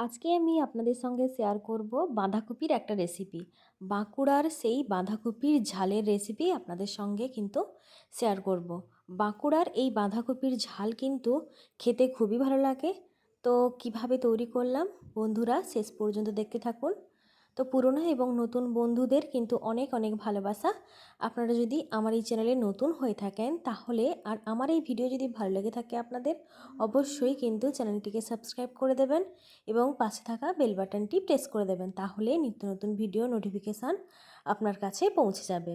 আজকে আমি আপনাদের সঙ্গে শেয়ার করব বাঁধাকপির একটা রেসিপি বাঁকুড়ার সেই বাঁধাকপির ঝালের রেসিপি আপনাদের সঙ্গে কিন্তু শেয়ার করব। বাঁকুড়ার এই বাঁধাকপির ঝাল কিন্তু খেতে খুবই ভালো লাগে। তো কীভাবে তৈরি করলাম? বন্ধুরা, শেষ পর্যন্ত দেখতে থাকুন। তো পুরনো এবং নতুন বন্ধুদের কিন্তু অনেক অনেক ভালোবাসা। আপনারা যদি আমার এই চ্যানেলে নতুন হয়ে থাকেন, তাহলে আর আমার এই ভিডিও যদি ভালো লেগে থাকে আপনাদের, অবশ্যই কিন্তু চ্যানেলটিকে সাবস্ক্রাইব করে দেবেন এবং পাশে থাকা বেল বাটনটি প্রেস করে দেবেন, তাহলে নিত্য নতুন ভিডিও নোটিফিকেশান আপনার কাছে পৌঁছে যাবে।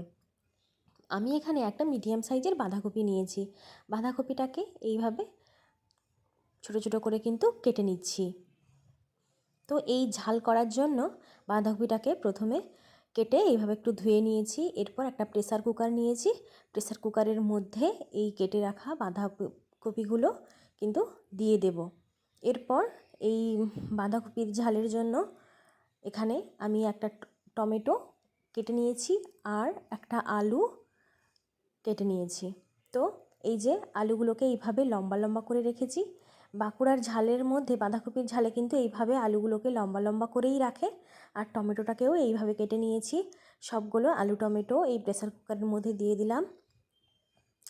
আমি এখানে একটা মিডিয়াম সাইজের বাঁধাকপি নিয়েছি। বাঁধাকপিটাকে এইভাবে ছোট ছোট করে কিন্তু কেটে নিচ্ছি। তো এই ঝাল করার জন্য বাঁধাকপিটাকে প্রথমে কেটে এইভাবে একটু ধুয়ে নিয়েছি। এরপর একটা প্রেসার কুকার নিয়েছি। প্রেসার কুকারের মধ্যে এই কেটে রাখা বাঁধাকপিগুলো কিন্তু দিয়ে দেব। এরপর এই বাঁধাকপির ঝালের জন্য এখানে আমি একটা টমেটো কেটে নিয়েছি আর একটা আলু কেটে নিয়েছি। তো এই যে আলুগুলোকে এইভাবে লম্বা লম্বা করে রেখেছি। বাঁকুড়ার ঝালের মধ্যে, বাঁধাকপির ঝালে কিন্তু এইভাবে আলুগুলোকে লম্বা লম্বা করেই রাখে। আর টমেটোটাকেও এইভাবে কেটে নিয়েছি। সবগুলো আলু, টমেটো এই প্রেসার কুকারের মধ্যে দিয়ে দিলাম।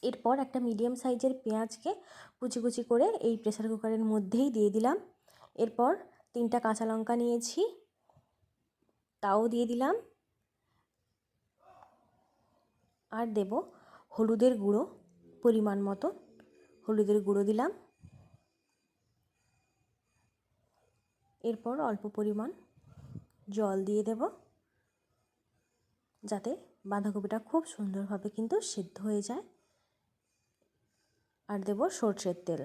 এরপর একটা মিডিয়াম সাইজের পেঁয়াজকে কুচি কুচি করে এই প্রেসার কুকারের মধ্যেই দিয়ে দিলাম। এরপর তিনটা কাঁচা লঙ্কা নিয়েছি, তাও দিয়ে দিলাম। আর দেব হলুদের গুঁড়ো, পরিমাণ মতো হলুদের গুঁড়ো দিলাম। এরপর অল্প পরিমাণ জল দিয়ে দেব, যাতে বাঁধাকপিটা খুব সুন্দরভাবে কিন্তু সিদ্ধ হয়ে যায়। আর দেব সর্ষের তেল।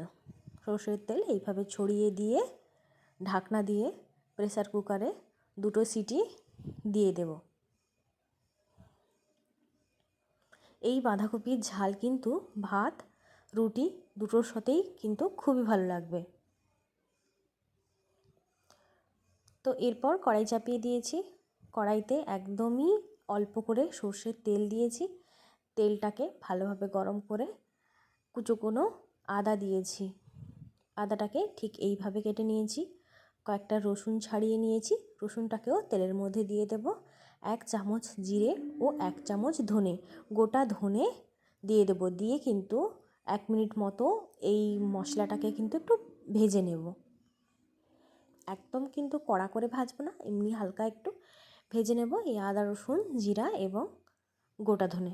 সর্ষের তেল এইভাবে ছড়িয়ে দিয়ে, ঢাকনা দিয়ে প্রেসার কুকারে দুটো সিটি দিয়ে দেব। এই বাঁধাকপির ঝাল কিন্তু ভাত, রুটি দুটোর সাথেই কিন্তু খুবই ভালো লাগবে। তো এরপর কড়াই চাপিয়ে দিয়েছি। কড়াইতে একদমই অল্প করে সর্ষের তেল দিয়েছি। তেলটাকে ভালোভাবে গরম করে কুচো কোনো আদা দিয়েছি। আদাটাকে ঠিক এইভাবে কেটে নিয়েছি। কয়েকটা রসুন ছাড়িয়ে নিয়েছি। রসুনটাকেও তেলের মধ্যে দিয়ে দেব। এক চামচ জিরে ও এক চামচ ধনে। গোটা ধনে দিয়ে দেব। দিয়ে কিন্তু এক মিনিট মতো এই মশলাটাকে কিন্তু একটু ভেজে নেব। একদম কিন্তু কড়া করে ভাজবো না, এমনি হালকা একটু ভেজে নেব। এই আদা রসুন, জিরা এবং গোটা ধনে।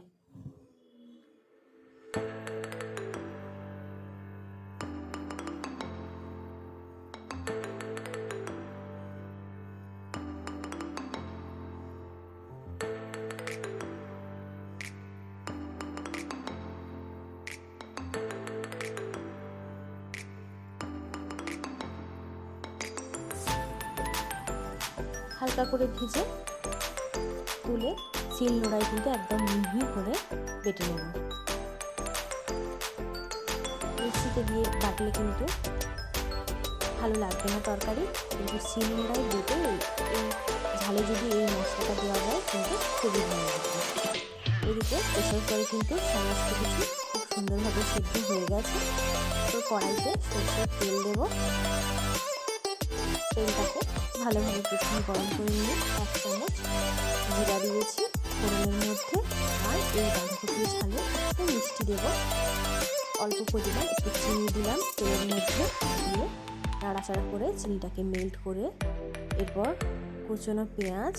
হালকা করে ভেজে তুলে শিল নোড়াই কিন্তু একদম মিহি করে বেটে নেব। মিক্সিতে দিয়ে বাটলে কিন্তু ভালো লাগবে না তরকারি, কিন্তু শিল নোড়াই বেটে এই ঝালে যদি এই মশলাটা দেওয়া যায় কিন্তু খুবই ভালো লাগবে। এদিকে প্রেশার করে কিন্তু সমস্ত কিছু খুব সুন্দরভাবে সিদ্ধ হয়ে গেছে। তো কড়াইতে সরষের তেল দেবো। তেলটাকে ভালোভাবে প্রথমে গরম করে নিয়ে এক চামচ জিরা দিয়েছি, ফোড়নের মধ্যে, আর এই বাঁধাকপি ঝালে একটু মিষ্টি দেব। অল্প পরিমাণ একটু চিনি দিলাম তেলের মধ্যে দিয়ে নাড়াচাড়া করে চিনিটাকে মেল্ট করে এরপর কুচনো পেঁয়াজ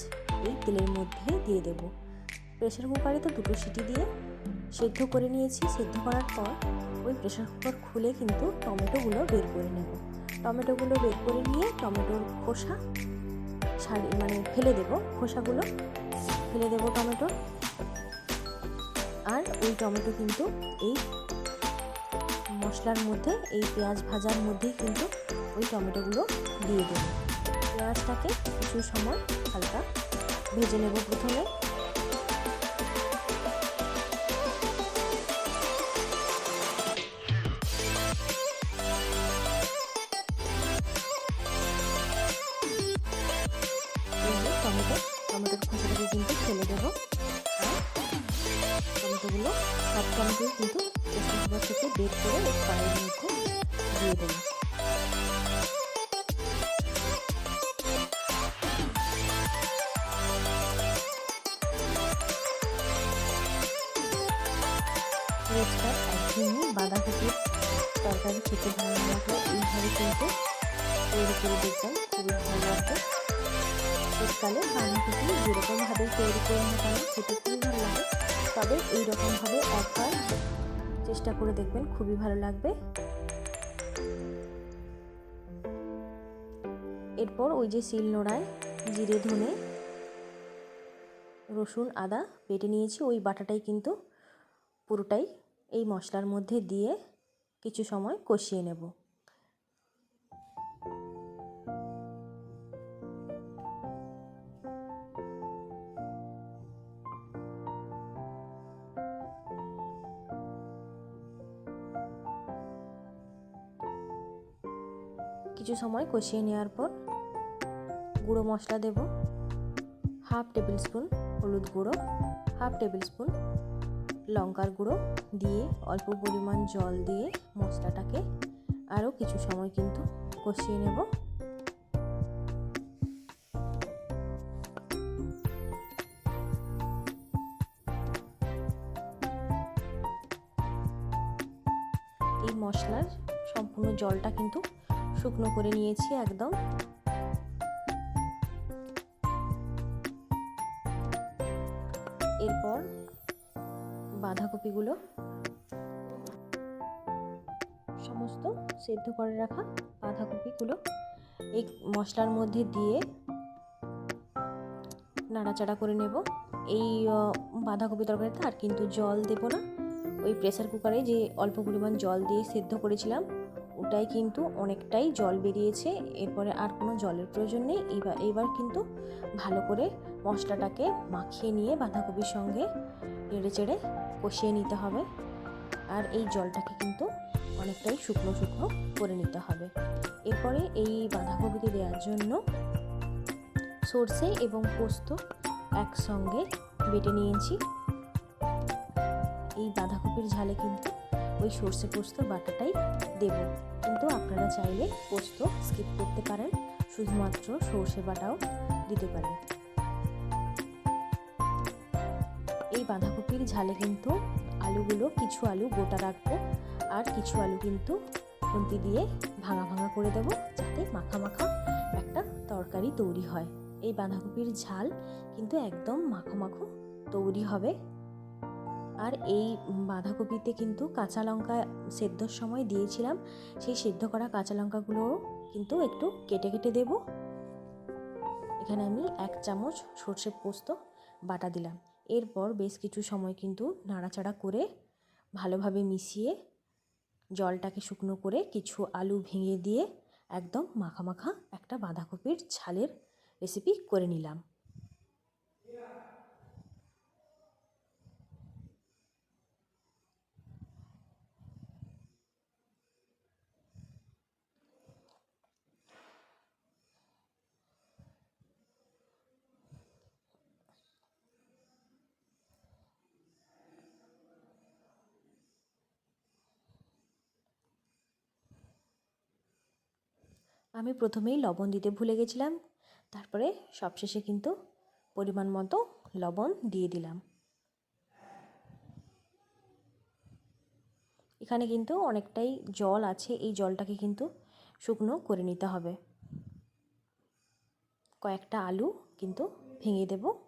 এই তেলের মধ্যে দিয়ে দেব। প্রেশার কুকারে তো দুটো সিটি দিয়ে সেদ্ধ করে নিয়েছি। সেদ্ধ করার পর ওই প্রেশার কুকার খুলে কিন্তু টমেটোগুলো বের করে নেব। টমেটোগুলো বের করে নিয়ে টমেটোর খোসা ছাড়ি মানে ফেলে দেব, খোসাগুলো। ফেলে দেব টমেটো। আর ওই টমেটো কিন্তু এই মশলার মধ্যে, এই পেঁয়াজ ভাজার মধ্যেই কিন্তু ওই টমেটোগুলো দিয়ে দেব। পেঁয়াজটাকে কিছু সময় হালকা ভেজে নেব প্রথমে। বের করে পায়ের মধ্যে দিয়ে দেবো। বাঁধাকপির তরকারি খেতে ভালো লাগল এইভাবে কিন্তু তৈরি করে দেখবেন, খুবই ভালো লাগবে। শীতকালে বাঁধাকপি যেরকমভাবে তৈরি করে না কেন খেতে খুবই ভালো লাগে। তবে এইরকমভাবে একবার চেষ্টা করে দেখবেন, খুবই ভালো লাগবে। এরপর ওই যে শিল নোড়ায় জিরে, ধনে, রসুন, আদা বেটে নিয়েছি। ওই বাটাটাই কিন্তু পুরোটাই এই মশলার মধ্যে দিয়ে কিছু সময় কষিয়ে নেব। কিছু সময় কষিয়ে নেওয়ার পর গুঁড়ো মশলা দেব। হাফ টেবিল স্পুন হলুদ গুঁড়ো, হাফ টেবিল স্পুন লঙ্কার গুঁড়ো দিয়ে অল্প পরিমাণ জল দিয়ে মশলাটাকে আরও কিছু সময় কিন্তু কষিয়ে নেব। এই মশলার সম্পূর্ণ জলটা কিন্তু শুকনো করে নিয়েছি একদম। এরপর বাঁধাকপিগুলো সমস্ত সেদ্ধ করে রাখা বাঁধাকপিগুলো এই মশলার মধ্যে দিয়ে নাড়াচাড়া করে নেব। এই বাঁধাকপি তরকারিতে আর কিন্তু জল দেব না। ওই প্রেসার কুকারে যে অল্প পরিমাণ জল দিয়ে সেদ্ধ করেছিলাম ওটাই কিন্তু অনেকটাই জল বেরিয়েছে, এরপরে আর কোনো জলের প্রয়োজন নেই। এবার এবার কিন্তু ভালো করে মশলাটাকে মাখিয়ে নিয়ে বাঁধাকপির সঙ্গে নেড়ে চেড়ে কষিয়ে নিতে হবে। আর এই জলটাকে কিন্তু অনেকটাই শুকনো শুকনো করে নিতে হবে। এরপরে এই বাঁধাকপিতে দেওয়ার জন্য সর্ষে এবং পোস্ত একসঙ্গে বেটে নিয়েছি। এই বাঁধাকপির ঝালে কিন্তু ওই সর্ষে পোস্ত বাটাটাই দেব। কিন্তু আপনারা চাইলে পোস্ত স্কিপ করতে পারেন, শুধুমাত্র সর্ষে বাটাও দিতে পারেন। এই বাঁধাকপির ঝালে কিন্তু আলুগুলো কিছু আলু গোটা রাখব, আর কিছু আলু কিন্তু খুন্তি দিয়ে ভাঙা ভাঙা করে দেবো, যাতে মাখা মাখা একটা তরকারি তৈরি হয়। এই বাঁধাকপির ঝাল কিন্তু একদম মাখো মাখো তৈরি হবে। আর এই বাঁধাকপিতে কিন্তু কাঁচা লঙ্কা সেদ্ধর সময় দিয়েছিলাম। সেই সেদ্ধ করা কাঁচা লঙ্কাগুলোও কিন্তু একটু কেটে কেটে দেব। এখানে আমি এক চামচ সর্ষে পোস্ত বাটা দিলাম। এরপর বেশ কিছু সময় কিন্তু নাড়াচাড়া করে ভালোভাবে মিশিয়ে জলটাকে শুকনো করে কিছু আলু ভেঙে দিয়ে একদম মাখা মাখা একটা বাঁধাকপির ঝালের রেসিপি করে নিলাম। আমি প্রথমেই লবণ দিতে ভুলে গেছিলাম। তারপরে সবশেষে কিন্তু পরিমাণ মতো লবণ দিয়ে দিলাম। এখানে কিন্তু অনেকটাই জল আছে, এই জলটাকে কিন্তু শুকনো করে নিতে হবে। কয়েকটা আলু কিন্তু ভেঙে দেবো।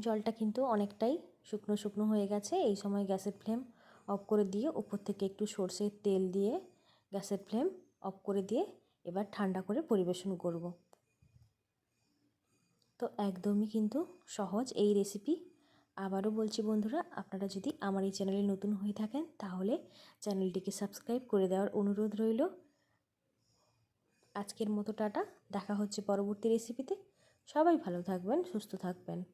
জলটা কিন্তু অনেকটাই শুকনো শুকনো হয়ে গেছে। এই সময় গ্যাসের ফ্লেম অফ করে দিয়ে উপর থেকে একটু সর্ষের তেল দিয়ে গ্যাসের ফ্লেম অফ করে দিয়ে এবার ঠান্ডা করে পরিবেশন করব। তো একদমই কিন্তু সহজ এই রেসিপি। আবারও বলছি বন্ধুরা, আপনারা যদি আমার এই চ্যানেলে নতুন হয়ে থাকেন, তাহলে চ্যানেলটিকে সাবস্ক্রাইব করে দেওয়ার অনুরোধ রইল। আজকের মতো টাটা, দেখা হচ্ছে পরবর্তী রেসিপিতে। সবাই ভালো থাকবেন, সুস্থ থাকবেন।